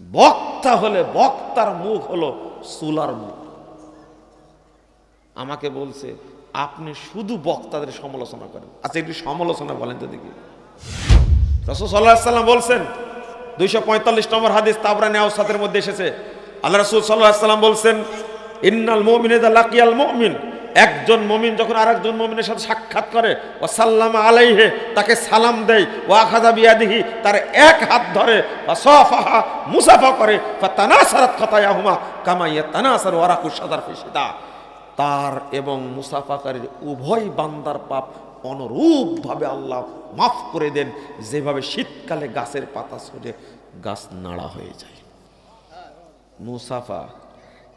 বক্তা হলে বক্তার মুখ হলো সুলার মুখ। আমাকে বলছে, আপনি শুধু বক্তাদের সমালোচনা করেন। আচ্ছা একটু সমালোচনা বলেন তো দেখি। রসুল সাল্লাহ সাল্লাম বলছেন, দুইশো পঁয়তাল্লিশ নম্বর হাদিস তাবরা নেওয়াসাতের মধ্যে এসেছে। আল্লাহ রসুল সাল্লাহ সাল্লাম বলছেন, ইন্নাল মমিনে লাকিয়াল মমিন। একজন মমিন যখন আর একজন মমিনের সাথে সাক্ষাৎ করে ও সাল্লাম আলাইহে, তাকে সালাম দেয় ও আখাজা বিয়াদিহি, তার এক হাত ধরে বা সফাহা মুসাফা করে বা তানাসারাত কথায়াহুমা কামাইয়া তানাসার ওয়ারাকু সাদার ফিসিদা তার এবং মুসাফাকারীর উভয় বান্দার পাপ অনুরূপভাবে আল্লাহ মাফ করে দেন। যেভাবে শীতকালে গাছের পাতা সরে গাছ নাড়া হয়ে যায়। মুসাফা,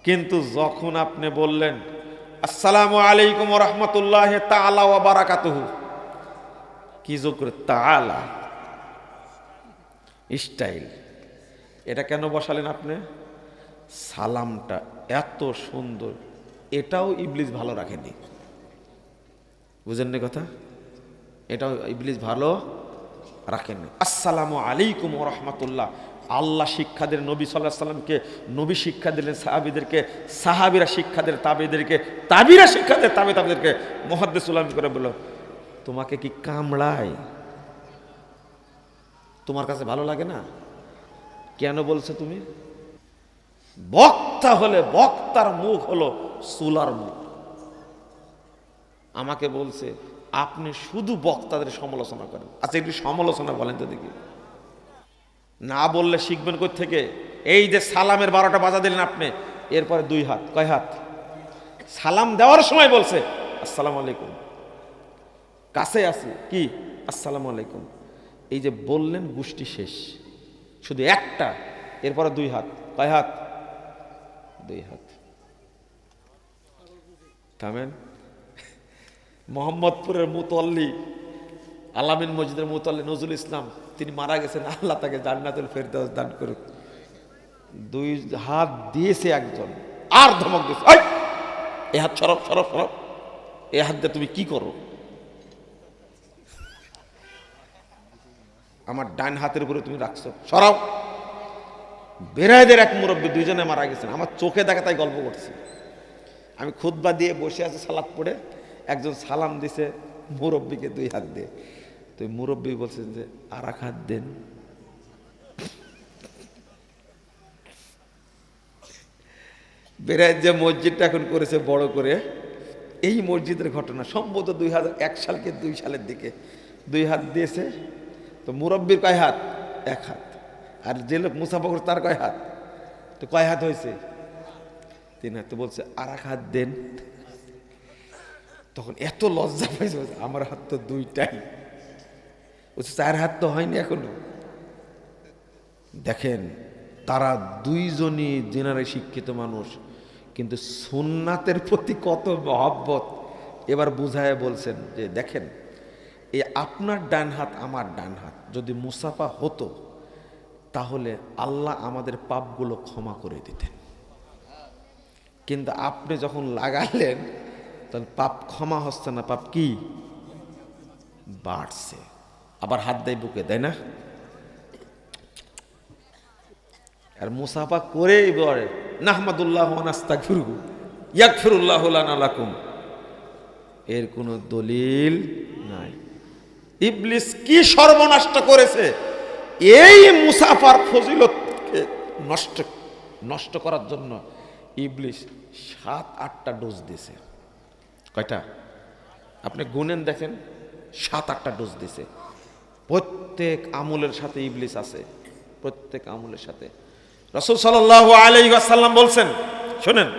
কিন্তু যখন আপনি বললেন আসসালামু আলাইকুম রহমতুল্লাহ তালা বারাকাতুহু। কি যোগ করে তালা স্টাইল। এটা কেন বসালেন আপনি? সালামটা এত সুন্দর। এটাও ইবলিস ভালো রাখেনি। বুঝেন না কথা? এটাও ইবলিস ভালো রাখেননি। আসসালামু আলাইকুম রহমতুল্লাহ। আল্লাহ শিক্ষা দিলেন নবী সাল্লাহ সাল্লামকে নবী শিক্ষা দিলেন, সাহাবিদেরকে, সাহাবিরা শিক্ষা দিলেন তাবিদেরকে, তাবিরা শিক্ষা দিলেন তাবি তাবিদেরকে। মোহাদ্দেসুল্লাম করে বলল, তোমাকে কি কামড়ায়? তোমার কাছে ভালো লাগে না? কেন বলছো তুমি? বক্তা হলে বক্তার মুখ হলো সুলার মুখ। আমাকে বলছে, আপনি শুধু বক্তাদের সমালোচনা করেন। আচ্ছা একটু সমালোচনা বলেন তো দেখি। না বললে শিখবেন কোথ থেকে? এই যে সালামের বারোটা বাজা দিলেন আপনি, এরপরে দুই হাত, কয় হাত? সালাম দেওয়ার সময় বলছে, আসসালামু আলাইকুম। কাছে আছে, কি? আসসালামু আলাইকুম। এই যে বললেন, গোষ্ঠী শেষ। শুধু একটা, এরপরে দুই হাত, কয় হাত? দুই হাত। থামেন। মোহাম্মদপুরের মুতল্লি আলামিন মসজিদের মুতল্লি নজরুল ইসলাম তিনি মারা গেছেন, আল্লাহ তাকে জান্নাতুল ফেরদাউস দান করুক। দুই হাত দিয়েছে একজন, আর ধমক দিয়েছে। এ হাত সরব সরব সরব এ হাত দিয়ে তুমি কি করো? আমার ডান হাতের উপরে তুমি রাখছো। সরাও। বেড়াইদের এক মুরব্বী দুইজনে মারা গেছেন। আমার চোখে দেখা তাই গল্প করছি। আমি খুদবা দিয়ে বসে আছি সালাদ পড়ে। একজন সালাম দিছে মুরব্বীকে দুই হাত দিয়ে। তো মুরব্বী বলছেন যে আর হাত দেন। বেড়ায় যে মসজিদটা এখন করেছে বড় করে, এই মসজিদের ঘটনা সম্ভবত দুই হাজার এক সালকে দুই সালের দিকে। দুই হাত দিয়েছে, তো মুরব্বীর কয় হাত? এক হাত। আর যে লোক মুসাফা তার কয় হাত? তো কয় হাত হয়েছে? তিন হাত। তো বলছে আর এক হাত দেন। তখন এত লজ্জা পাইছে আমার হাত তো দুইটাই। বলছে চার হাত তো হয়নি এখনও। দেখেন, তারা দুইজনই জেনারে শিক্ষিত মানুষ, কিন্তু সুন্নাতের প্রতি কত মহব্বত। এবার বুঝায় বলছেন যে, দেখেন, এই আপনার ডান হাত, আমার ডান হাত যদি মুসাফা হতো, তাহলে আল্লাহ আমাদের পাপগুলো ক্ষমা করে দিতেন। কিন্তু আপনি যখন লাগালেন তখন পাপ ক্ষমা হচ্ছে না, পাপ কি? বাড়ছে। আবার হাত দেয় বুকে, তাই না? আর মুসাফা করেই বলে, নাহমাদুল্লাহ নাস্তাগফিরু ইয়াগফিরুল্লাহু লানা লাকুম। এর কোনো দলিল নাই। ইবলিস কি সর্বনাষ্ট করেছে? এই মুসাফার ফজিলতকে নষ্ট নষ্ট করার জন্য ইবলিস সাত, আটটা ডোজ দিছে কয়টা? আপনি গুনেন দেখেন, সাত, আটটা ডোজ দিছে প্রত্যেক আমলের সাথে ইবলিস আছে। প্রত্যেক আমলের সাথে। রসুল সাল্লাহ আলাইসাল্লাম বলছেন, শোনেন,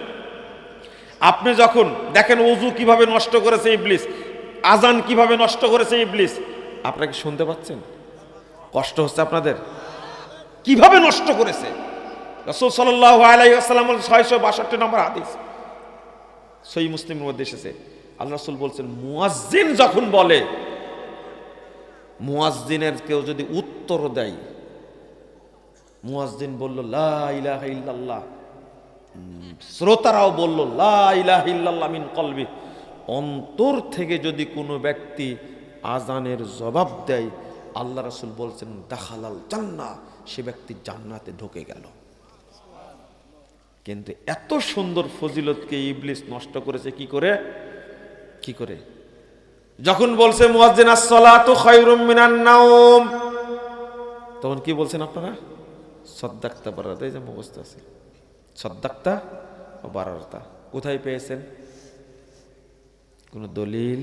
আপনি যখন দেখেন অজু কীভাবে নষ্ট করেছে ইবলিস আজান কীভাবে নষ্ট করেছে ইবলিস, আপনারা কি শুনতে পাচ্ছেন? কষ্ট হচ্ছে আপনাদের? কীভাবে নষ্ট করেছে? রসুল সাল্লাহ আলাইসাল্লাম ছয়শো বাষট্টি নম্বর হাদিস। সই মুসলিমের মধ্যে এসেছে। আল্লাহ রসুল বলছেন, মুয়াজ্জিন যখন বলে মুয়াজ্জিনের কেউ যদি উত্তর দেয়, মুয়াজ্জিন বলল, লা ইলাহা ইল্লাল্লাহ। শ্রোতারাও বলল, লা ইলাহা ইল্লাল্লাহ মিন কলবি। অন্তর থেকে যদি কোনো ব্যক্তি আজানের জবাব দেয়, আল্লাহ রাসূল বলছেন, দাখালাল জান্নাহ। সে ব্যক্তি জান্নাতে ঢুকে গেল। কিন্তু এত সুন্দর ফজিলতকে ইবলিস নষ্ট করেছে কি করে? কি করে? যখন বলছে নাওম। তখন কি বলছেন আপনারা? সদ্দাক্তা বারাতা এই যে মুখস্থ আছে। সদ্দাক্তা ও বারাতা কোথায় পেয়েছেন? কোনো দলিল?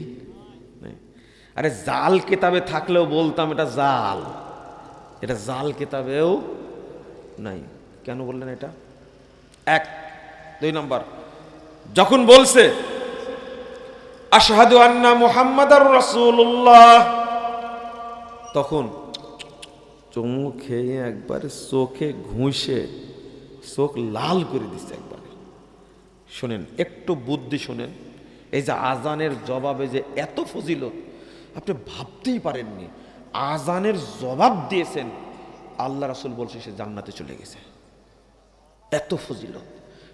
আরে জাল কেতাবে থাকলেও বলতাম, এটা জাল। এটা জাল কেতাবেও নাই। কেন বললেন এটা? এক, দুই নম্বর, যখন বলছে আশহাদু আন্না মুহাম্মাদার রাসূলুল্লাহ। তখন চুমু খেয়ে একবারে, চোখে ঘুষে, চোখ লাল করে দিচ্ছে একবারে। শোনেন, একটু বুদ্ধি শোনেন, এই যে আজানের জবাবে যে এত ফজিলত, আপনি ভাবতেই পারেননি। আজানের জবাব দিয়েছেন, আল্লাহ রাসূল বলছে সে জান্নাতে চলে গেছে। এত ফজিলত।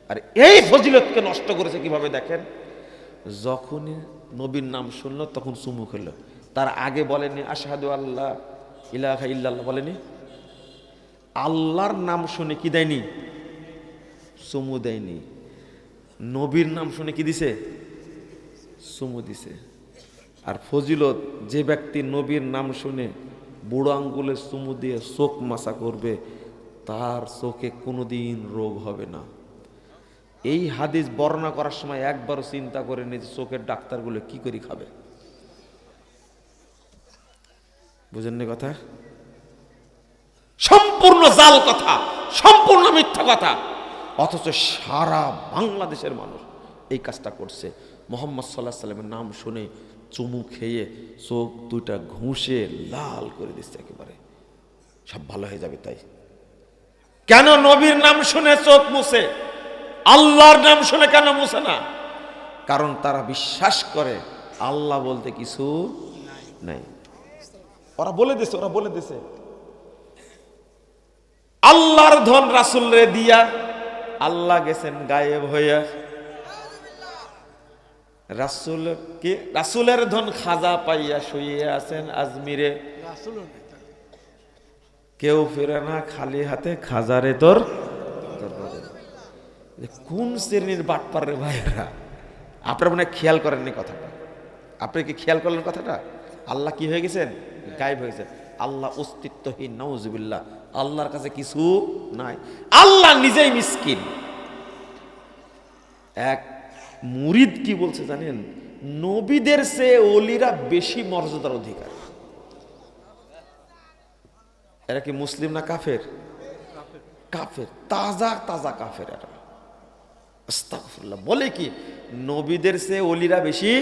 আর এই ফজিলতকে নষ্ট করেছে কীভাবে দেখেন? যখনই নবীর নাম শুনলো, তখন চুমু খেলো। তার আগে বলেনি, আশহাদু আল্লাহ ইলাহা ইল্লাল্লাহ বলেনি। আল্লাহর নাম শুনে কি দেয়নি? চুমু দেয়নি। নবীর নাম শুনে কি দিছে? চুমু দিছে। আর ফজিলত, যে ব্যক্তি নবীর নাম শুনে বুড়ো আঙ্গুলে চুমু দিয়ে চোখ মাসা করবে, তার চোখে কোনোদিন রোগ হবে না। এই হাদিস বর্ণনা করার সময় একবারও চিন্তা করে যে চোখের ডাক্তারগুলো কি করে খাবে? বুঝেননি কথা? সম্পূর্ণ জাল কথা, সম্পূর্ণ মিথ্যা কথা। অথচ সারা বাংলাদেশের মানুষ এই কাজটা করছে। মোহাম্মদ সাল্লাহ সাল্লামের নাম শুনে চুমু খেয়ে চোখ দুইটা ঘুষে লাল করে দিচ্ছে একেবারে। সব ভালো হয়ে যাবে তাই। কেন নবীর নাম শুনে চোখ মুছে? আল্লাহর নাম শুনে কেন মুছে না? কারণ তারা বিশ্বাস করে আল্লাহ বলতে কিছু নাই। ওরা বলে দিছে ওরা বলে দিছে। আল্লাহর ধন রাসুল রে দিয়া আল্লাহ গেছেন গায়েব হইয়া। রাসুল কি? রাসুলের ধন খাজা পাইয়া শুয়ে আছেন আজমিরে। কেউ ফেরে না খালি হাতে খাজারে তোর কোন শ্রেণির বাটপার রে ভাইরা আপনারা মনে খেয়াল করেননি কথাটা। আপনি কি খেয়াল করলেন কথাটা? আল্লাহ কি হয়ে গেছেন? গায়েব হয়ে গেছেন। আল্লাহ অস্তিত্বহীন নওজুবিল্লাহ আল্লাহর কাছে কিছু নাই। আল্লাহ নিজেই মিসকিন। এক মুরিদ কি বলছে জানেন? নবীদের সে অলিরা বেশি মর্যাদার অধিকার। এরা কি মুসলিম না কাফের। কাফের, তাজা তাজা কাফের এরা। আস্তাগফিরুল্লাহ। বলে কি? নবীদের সে অলিরা বেশি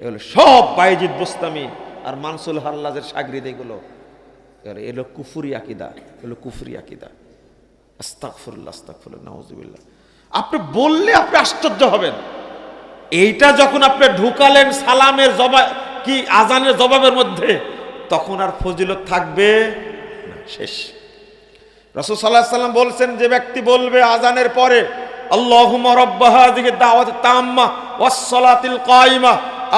এগুলো সব বাইজিদ বুস্তামি আর মানসুল হাল্লাজের সাগরিদ এগুলো। এগুলো কুফুরি আকিদা এগুলো কুফুরি আকিদা। আস্তাগফিরুল্লাহ আস্তাগফিরুল্লাহ, নাউজুবিল্লাহ। আপনি বললে আপনি আশ্চর্য হবেন। এইটা যখন আপনি ঢুকালেন সালামের জবাব কি আজানের জবাবের মধ্যে, তখন আর ফজিলত থাকবে শেষ। রসুল সাল্লাহ সাল্লাম বলছেন, যে ব্যক্তি বলবে আজানের পরে রাব্বা হাযিহি দাওয়াত তাম্মা ওয়াস সালাতিল কায়িমা।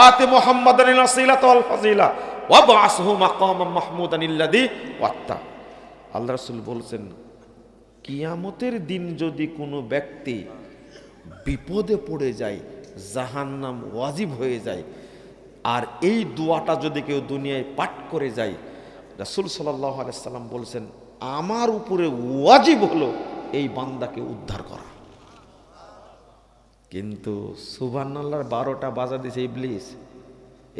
আতি মুহাম্মাদান ওয়াসিলাত ওয়াল ফাজিলা। ওয়া বাসহু মাকামান মাহমুদান আল্লাহ রাসূল বলছেন, কিয়ামতের দিন যদি কোনো ব্যক্তি বিপদে পড়ে যায়, জাহান্নাম ওয়াজিব হয়ে যায়, আর এই দোয়াটা যদি কেউ দুনিয়ায় পাঠ করে যায়, রাসুল সাল্লাহ সাল্লাম বলছেন, আমার উপরে ওয়াজিব হলো এই বান্দাকে উদ্ধার করা। কিন্তু সুবান্নাল্লাহর বারোটা বাজা দিছে ইবলিস।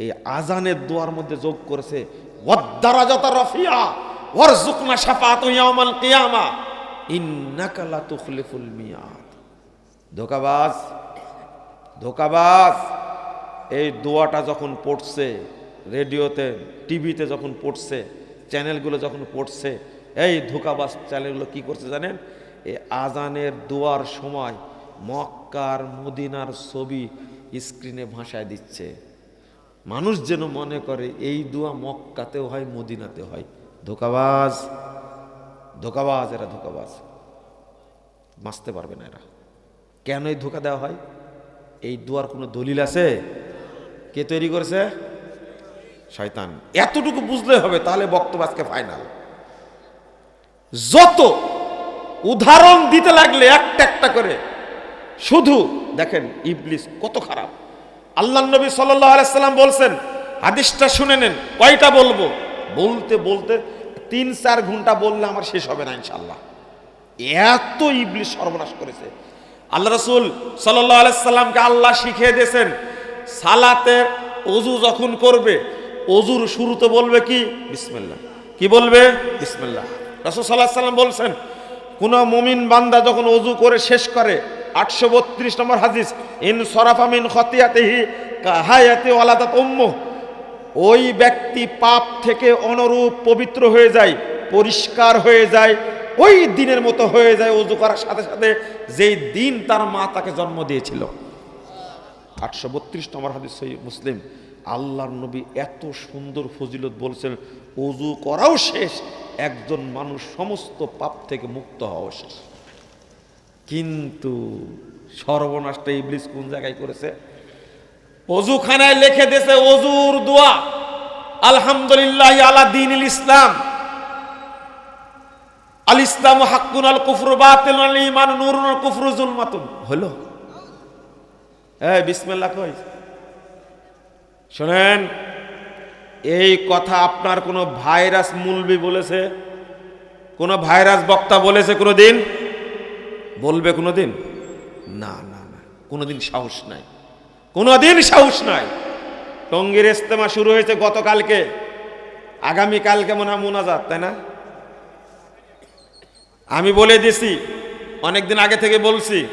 এই আজানের দোয়ার মধ্যে যোগ করেছে ওয়াদ্দারাজাত রফিয়া ওয়ারজুকনা শাফাত ইয়াউমাল কিয়ামা, ইন্নাকা লা তুখলিফুল মিয়াদ। ধোকাবাজ ধোকাবাজ, এই দোয়াটা যখন পড়ছে, রেডিওতে, টিভিতে যখন পড়ছে, চ্যানেলগুলো যখন পড়ছে, এই ধোকাবাজ চ্যানেলগুলো কি করছে জানেন? এই আজানের দোয়ার সময় মক্কার মদিনার ছবি স্ক্রিনে ভাষায় দিচ্ছে। মানুষ যেন মনে করে এই দোয়া মক্কাতেও হয়, মদিনাতে হয়। ধোকাবাজ ধোকাবাজ এরা ধোকাবাজ। বাঁচতে পারবে না এরা। কেন এই ধোকা দেওয়া হয়? এই দোয়ার কোনো দলিল আছে? কে তৈরি করেছে? শয়তান। এতটুকু বুঝলে হবে, তাহলে বক্তব্য ফাইনাল যত উদাহরণ দিতে লাগলে একটা একটা করে শুধু দেখেন ইবলিস কত খারাপ। আল্লাহ নবী আলাইসাল্লাম বলছেন, হাদিসটা শুনে নেন, কয়টা বলব? বলতে বলতে তিন চার ঘণ্টা বললে আমার শেষ হবে না ইনশাল্লাহ এত ইবলিস সর্বনাশ করেছে। আল্লাহ রসুল সাল্লাহ আলাইসাল্লামকে আল্লাহ শিখিয়ে দিয়েছেন সালাতে অজু যখন করবে অজুর শুরুতে বলবে কি? বিসমিল্লাহ। কি বলবে? বিসমিল্লাহ। রসুল সাল্লাহ সাল্লাম বলছেন, কোন মমিন বান্দা যখন অজু করে শেষ করে আটশো বত্রিশ নম্বর হাদিস, ইন সরাফামিন খতিয়াতেহি কাহায়াতে ওয়ালাদাত উম্ম ওই ব্যক্তি পাপ থেকে অনুরূপ পবিত্র হয়ে যায়, পরিষ্কার হয়ে যায়, ওই দিনের মতো হয়ে যায় অজু করার সাথে সাথে যেই দিন তার মা তাকে জন্ম দিয়েছিল। আটশো বত্রিশ নম্বর হাদিস মুসলিম, আল্লাহর নবী এত সুন্দর ফজিলত বলছেন, অজু করাও শেষ, একজন মানুষ সমস্ত পাপ থেকে মুক্ত হওয়া শেষ। কিন্তু সর্বনাশটা ইবলিস কোন জায়গায় করেছে? অজুখানায় লিখে দিয়েছে, অজুর দোয়া, আলহামদুলিল্লাহ আলা দিন ইসলাম। আল ইসলাম হাক্কুন, আল কুফর বাতিল আল ইমান নুরুন, আল কুফরু হলো? এই, বিসমিল্লাহ কই? শোনেন, এই কথা আপনার কোনো ভাইরাস মুলবি বলেছে? কোনো ভাইরাস বক্তা বলেছে কোনো দিন বলবে কোনো দিন না না না কোনো দিন সাহস নাই। কোনো দিন সাহস নাই। টঙ্গির ইস্তেমা শুরু হয়েছে গতকালকে। আগামীকালকে মনে হয় মোনাজাত, তাই না? আমি বলে দিছি, অনেকদিন আগে থেকে বলছি,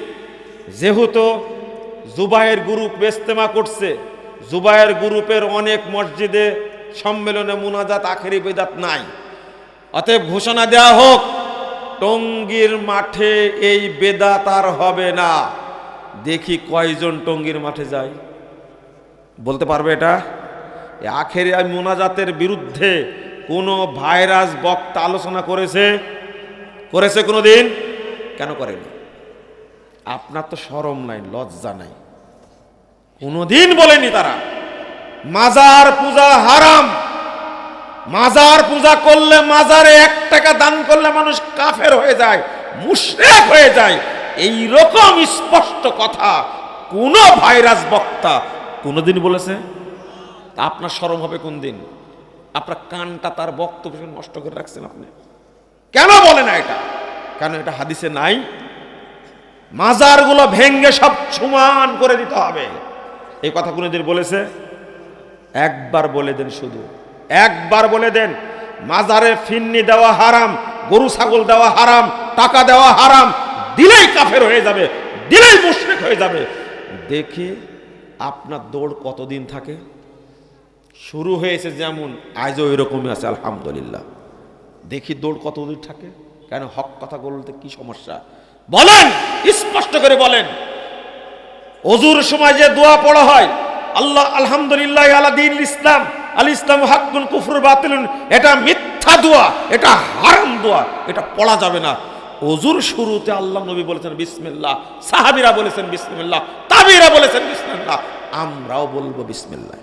যেহেতু জুবাইয়ের গ্রুপ ইস্তেমা করছে জুবাইয়ের গ্রুপের অনেক মসজিদে সম্মেলনে মুনাজাত, আখেরি বেদাত নাই। অতএব ঘোষণা দেওয়া হোক টঙ্গীর মাঠে এই বেদাত আর হবে না। দেখি কয়জন টঙ্গীর মাঠে যায়। বলতে পারবে এটা? আখেরি মোনাজাতের বিরুদ্ধে কোনো ভাইরাস বক্তা আলোচনা করেছে? করেছে কোনো দিন কেন করেনি? আপনার তো সরম নাই, লজ্জা নাই। কোনোদিন বলেনি তারা। মাজার পূজা হারাম। মাজার পূজা করলে মাজারে এক টাকা দান করলে মানুষ কাফের হয়ে যায়, মুশরেক হয়ে যায়। এই রকম স্পষ্ট কথা কোন ভাইরাস বক্তা কোনোদিন বলেছে? তা আপনার সরম হবে কোন দিন? আপনার কানটা তার বক্তব্য নষ্ট করে রাখছেন আপনি। কেন বলে না এটা? কেন এটা হাদিসে নাই? মাজারগুলো ভেঙ্গে সব সমান করে দিতে হবে। এই কথা কোনোদিন বলেছে? একবার বলে দেন শুধু। একবার বলে দেন, মাজারে ফিন্নি দেওয়া হারাম, গরু ছাগল দেওয়া হারাম, টাকা দেওয়া হারাম, দিলেই কাফের হয়ে যাবে, দিলেই মুশরিক হয়ে যাবে। দেখি আপনার দৌড় কতদিন থাকে? শুরু হয়েছে যেমন, আজও এরকমই আছে, আলহামদুলিল্লাহ। দেখি দৌড় কতদূর থাকে? কেন হক কথা বলতে কি সমস্যা? বলেন, স্পষ্ট করে বলেন। অজুর সময় যে দোয়া পড়া হয়, আল্লাহ আলহামদুলিল্লাহ আলা দিন ইসলাম আল ইসলাম হাক্কুন কুফর বাতিলুন। এটা মিথ্যা দোয়া, এটা হারাম দোয়া, এটা পড়া যাবে না। অজুর শুরুতে আল্লাহ নবী বলেছেন, বিসমিল্লাহ। সাহাবিরা বলেছেন, বিসমিল্লাহ। তাবিরা বলেছেন, বিসমিল্লাহ। আমরাও বলব বিসমিল্লাহ।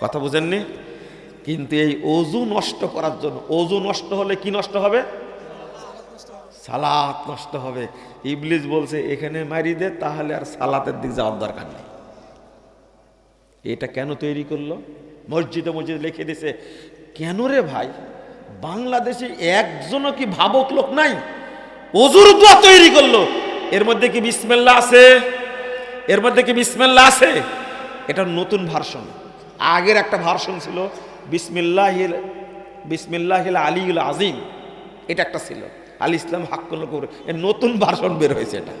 কথা বুঝেননি? কিন্তু এই অজু নষ্ট করার জন্য অজু নষ্ট হলে কি নষ্ট হবে? সালাত নষ্ট হবে। ইবলিস বলছে, এখানে মারি দে, তাহলে আর সালাতের দিক যাওয়ার দরকার নেই। এটা কেন তৈরি করল? মসজিদে মসজিদে লিখে দিছে, কেন রে ভাই? বাংলাদেশে একজনও কি ভাবক লোক নাই? অজুর দোয়া তৈরি করল। এর মধ্যে কি বিসমেল্লা আছে? এর মধ্যে কি বিসমেল্লা আছে? এটা নতুন ভার্সন। আগের একটা ভার্সন ছিল বিসমিল্লাহিল বিসমিল্লাহিল আলীউল আজিম। এটা একটা ছিল। আল ইসলাম হাক্কুল করে এর নতুন ভার্সন বের হয়েছে এটা।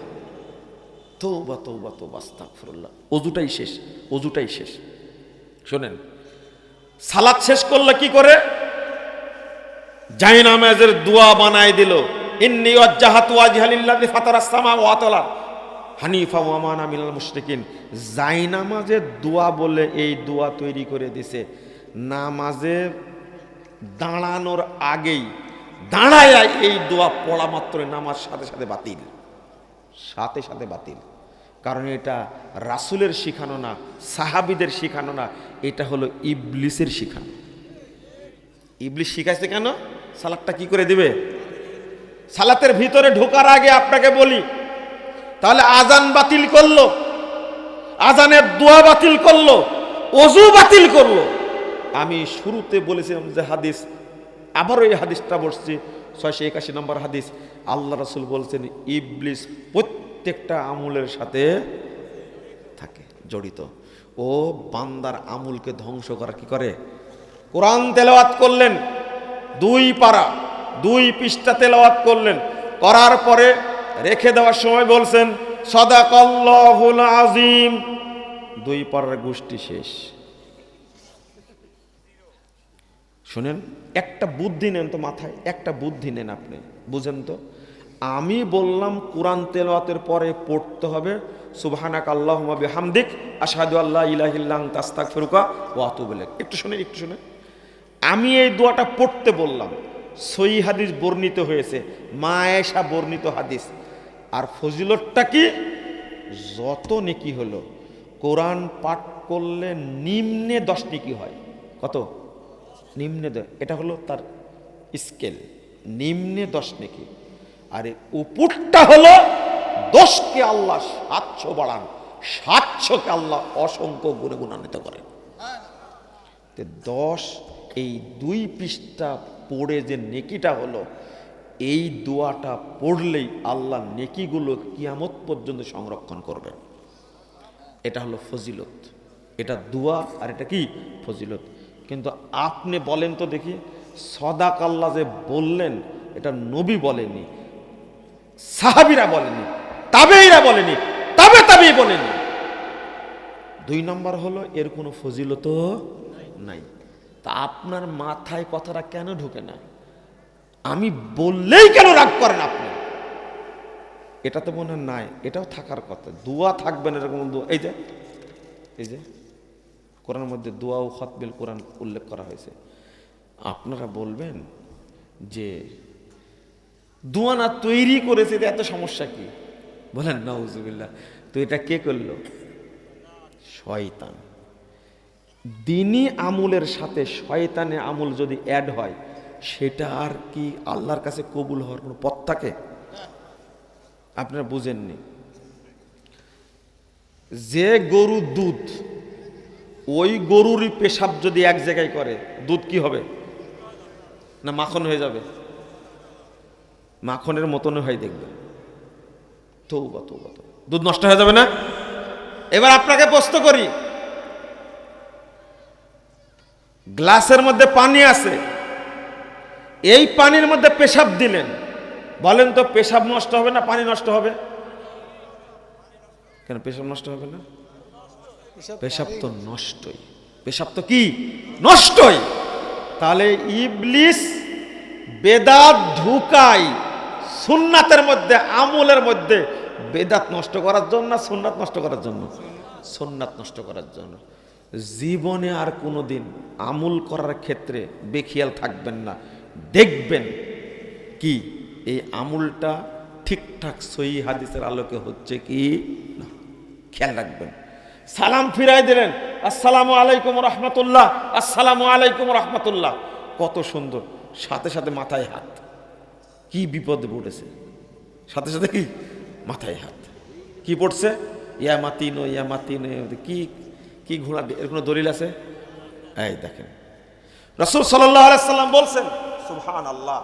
তো বা তৌবা তৌবা তৌবা, আস্তাগফিরুল্লাহ। অজুটাই শেষ অজুটাই শেষ। শোনেন সালাদ শেষ করলে কি করে? জাইনামাজের দোয়া বানায় দিল। ইন্নি ওয়াজ্জাহাতু ওয়াজহা লিল্লাযী ফাতারাস সামাওয়াতি ওয়াল আরদ। হানিফা ওয়া মা আনা মিনাল মুশরিকিন। জাইনামাজের দোয়া বলে এই দোয়া তৈরি করে দিছে। নামাজে দাঁড়ানোর আগেই দাঁড়ায় এই দোয়া পড়া মাত্র নামাজ সাথে সাথে বাতিল। সাথে সাথে বাতিল। কারণ এটা রাসুলের শিখানো না, সাহাবিদের শিখানো না, এটা হলো ইবলিসের শিখানো। ইবলিস শিখাইছে কেন? সালাদটা কি করে দিবে? সালাতের ভিতরে ঢোকার আগে আপনাকে বলি, তাহলে আজান বাতিল করল আজানের দোয়া বাতিল করল অজু বাতিল করল। আমি শুরুতে বলেছিলাম যে হাদিস, আবারও এই হাদিসটা বসছি, ছয়শো একাশি নম্বর হাদিস, আল্লাহ রসুল বলছেন, ইবলিস প্রত্যেকটা আমলের সাথে থাকে, জড়িত। ও বান্দার আমুলকে ধ্বংস করা কি করে? কোরআন তেলাওয়াত করলেন, দুই পারা, দুই পৃষ্ঠা তেলাওয়াত করলেন। করার পরে রেখে দেওয়ার সময় বলছেন, সদাকল্লাহুল আজিম দুই পাড়ার গোষ্ঠী শেষ। শুনেন, একটা বুদ্ধি নেন তো মাথায়, একটা বুদ্ধি নেন আপনি। বুঝেন তো? আমি বললাম, কোরআন তেলাওয়াতের পরে পড়তে হবে। সুবহানাক আল্লাহুম্মা বিহামদিক, আশহাদু আল্লা ইলাহা ইল্লা আনতা, আস্তাগফিরুকা ওয়া একটু শুনেন একটু শুনেন আমি এই দোয়াটা পড়তে বললাম। সই হাদিস বর্ণিত হয়েছে মা এসা বর্ণিত হাদিস। আর ফজিলতটা কি? যত নেকি হলো। কোরআন পাঠ করলে নিম্নে দশ নেকি হয়। কত? নিম্নে এটা হলো তার স্কেল। নিম্নে দশ নেকি। আর এই উপরটা হলো দশকে আল্লাহ সাতশো বাড়ান, সাতশোকে আল্লাহ অসংখ্য গুণে গুণান্বিত করেন। দশ, এই দুই পৃষ্ঠা পড়ে যে নেকিটা হলো, এই দোয়াটা পড়লেই আল্লাহ নেকিগুলো কিয়ামত পর্যন্ত সংরক্ষণ করবেন এটা হলো ফজিলত। এটা দোয়া আর এটা কি? ফজিলত। কিন্তু আপনি বলেন তো দেখি, সদাক আল্লাহ যে বললেন, এটা নবী বলেনি সাহাবিরা বলেনি তাবেইরা বলেনি, তবে তবেই বলেনি। দুই নম্বর হলো, এর কোনো ফজিলত নাই। তা আপনার মাথায় কথাটা কেন ঢুকে না? আমি বললেই কেন রাগ করেন আপনি? এটা তো মনে নাই, এটাও থাকার কথা। দোয়া থাকবে না এরকম দোয়া। এই যে এই যে, কোরআনের মধ্যে দোয়া ও খতবিল কোরআন উল্লেখ করা হয়েছে। আপনারা বলবেন যে দোয়া না তৈরি করেছে, এত সমস্যা কি? বলেন, নাউজুবিল্লাহ, তো এটা কে করল? শয়তান। দিনই আমুলের সাথে শয়তানে আমুল যদি অ্যাড হয়, সেটা আর কি আল্লাহর কাছে কবুল হওয়ার কোনো পথ থাকে? আপনারা বুঝেননি। যে গরু দুধ, ওই গরুরই পেশাব যদি এক জায়গায় করে, দুধ কি হবে? না মাখন হয়ে যাবে? মাখনের মতন হয় দেখবে। তৌবা তৌবা। দুধ নষ্ট হয়ে যাবে না? এবার আপনাকে প্রশ্ন করি। গ্লাসের মধ্যে পানি আছে। এই পানির মধ্যে পেশাব দিলেন। বলেন তো পেশাব নষ্ট হবে না পানি নষ্ট হবে? কেন পেশাব নষ্ট হবে না? পেশাব তো নষ্টই। পেশাব তো কি? নষ্টই। তাহলে ইবলিস বেদাত ঢুকাই সুন্নাতের মধ্যে, আমলের মধ্যে বেদাত নষ্ট করার জন্য না সুন্নাত নষ্ট করার জন্য? সুন্নাত নষ্ট করার জন্য। জীবনে আর কোনো দিন আমল করার ক্ষেত্রে বেখিয়াল থাকবেন না। দেখবেন কি, এই আমুলটা ঠিকঠাক সই হাদিসের আলোকে হচ্ছে কি? না, খেয়াল রাখবেন। সালাম ফিরাই দিলেন, আসসালামু আলাইকুম রহমতুল্লাহ, আসসালামু আলাইকুম রহমতুল্লাহ। কত সুন্দর, সাথে সাথে মাথায় হাত। কি বিপদে পড়েছে? সাথে সাথে কি? মাথায় হাত। কি পড়ছে? ইয়া মাতিনো ইয়া মাতি মাতিনো কি কি ঘোড়া? এর কোনো দলিল আছে? এই দেখেন। রসুল সাল্লাম বলছেন সুহান আল্লাহ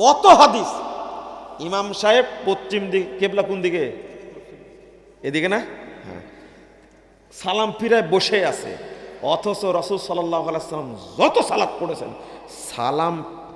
কত হাদিস? ইমাম সাহেব পশ্চিম দিকে, কেবলা কোন দিকে? এদিকে না? হ্যাঁ। সালাম ফিরায় বসে আছে। অথচ রসুল সাল্লাহ সাল্লাম যত সালাত পড়েছেন, সালাম